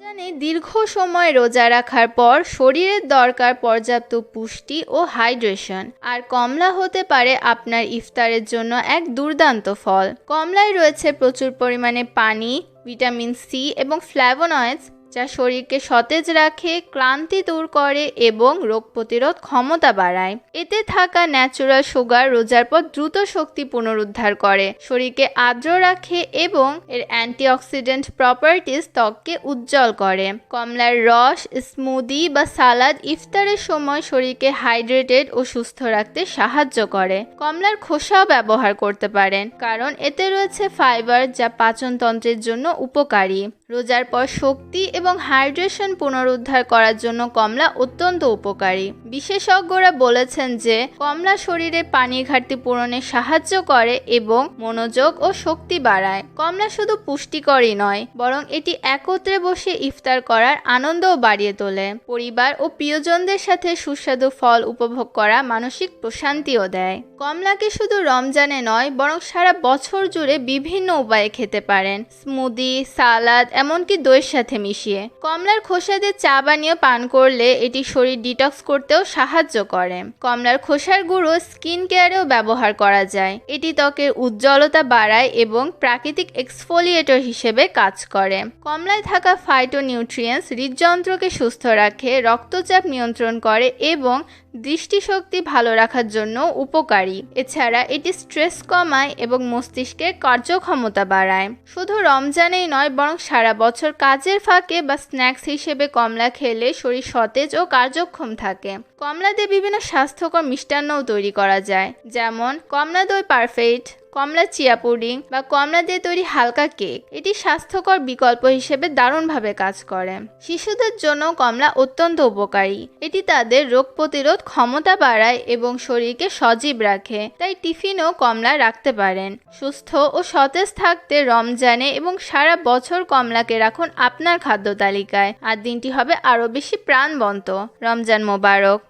রমজানে দীর্ঘ সময় রোজা রাখার পর শরীরের দরকার পর্যাপ্ত পুষ্টি ও হাইড্রেশন। আর কমলা হতে পারে আপনার ইফতারের জন্য এক দুর্দান্ত ফল। কমলায় রয়েছে প্রচুর পরিমাণে পানি, ভিটামিন সি এবং ফ্ল্যাভোনয়েডস যা শরীরকে সতেজ রাখে, ক্লান্তি দূর করে এবং রোগ প্রতিরোধ ক্ষমতা বাড়ায়। এতে থাকা ন্যাচুরাল সুগার রোজার পর দ্রুত শক্তি পুনরুদ্ধার করে। শরীরকে আর্দ্র রাখে এবং এর অ্যান্টিঅক্সিডেন্ট প্রপার্টিস ত্বককে উজ্জ্বল করে। কমলার রস স্মুদি বা সালাদ ইফতারের সময় শরীরকে হাইড্রেটেড ও সুস্থ রাখতে সাহায্য করে। কমলার খোসাও ব্যবহার করতে পারেন, কারণ এতে রয়েছে ফাইবার যা পাচনতন্ত্রের জন্য উপকারী। রোজার পর শক্তি এবং হাইড্রেশন পুনরুদ্ধার করার জন্য কমলা অত্যন্ত উপকারী। বিশেষজ্ঞরা বলেছেন যে, কমলা শরীরে পানি ঘাটতি পূরণে সাহায্য করে এবং মনোযোগ ও শক্তি বাড়ায়। কমলা শুধু পুষ্টিকরই নয়, বরং এটি একত্রে বসে ইফতার করার আনন্দও বাড়িয়ে তোলে। পরিবার ও প্রিয়জনদের সাথে সুস্বাদু ফল উপভোগ করা মানসিক প্রশান্তিও দেয়। কমলাকে শুধু রমজানে নয়, বরং সারা বছর জুড়ে বিভিন্ন উপায়ে খেতে পারেন। স্মুদি, সালাদ, এমনকি দইয়ের সাথে মিশিয়ে। কমলার খোসা দিয়ে চা বানিয়ে পান করলে এটি শরীর ডিটক্স করতেও সাহায্য করে। কমলার খোসার গুঁড়ো স্কিন কেয়ারেও ব্যবহার করা যায়। এটি ত্বকের উজ্জ্বলতা বাড়ায় এবং প্রাকৃতিক এক্সফোলিয়েটর হিসেবে কাজ করে। কমলায় থাকা ফাইটো নিউট্রিয়েন্টস হৃদযন্ত্রকে সুস্থ রাখে, রক্তচাপ নিয়ন্ত্রণ করে এবং দৃষ্টিশক্তি ভালো রাখার জন্য উপকারী। এছাড়া এটি স্ট্রেস কমায় এবং মস্তিষ্কের কার্যক্ষমতা বাড়ায়। শুধু রমজানেই নয়, বরং সারা বছর কাজের ফাঁকে বা স্ন্যাক্স হিসেবে কমলা খেলে শরীর সতেজ ও কার্যক্ষম থাকে। কমলা দিয়ে বিভিন্ন স্বাস্থ্যকর মিষ্টান্নও তৈরি করা যায়, যেমন কমলা দই পারফেক্ট কমলা চিয়া পুডিং বা কমলা দিয়ে তৈরি হালকা কেক, এটি স্বাস্থ্যকর বিকল্প হিসেবে দারুণভাবে কাজ করে। শিশুদের জন্য কমলা অত্যন্ত উপকারী। এটি তাদের রোগ প্রতিরোধ ক্ষমতা বাড়ায় এবং শরীরকে সজীব রাখে, তাই টিফিনও কমলা রাখতে পারেন। সুস্থ ও সতেজ থাকতে রমজানে এবং সারা বছর কমলাকে রাখুন আপনার খাদ্য তালিকায়, আর দিনটি হবে আরও বেশি প্রাণবন্ত। রমজান মোবারক।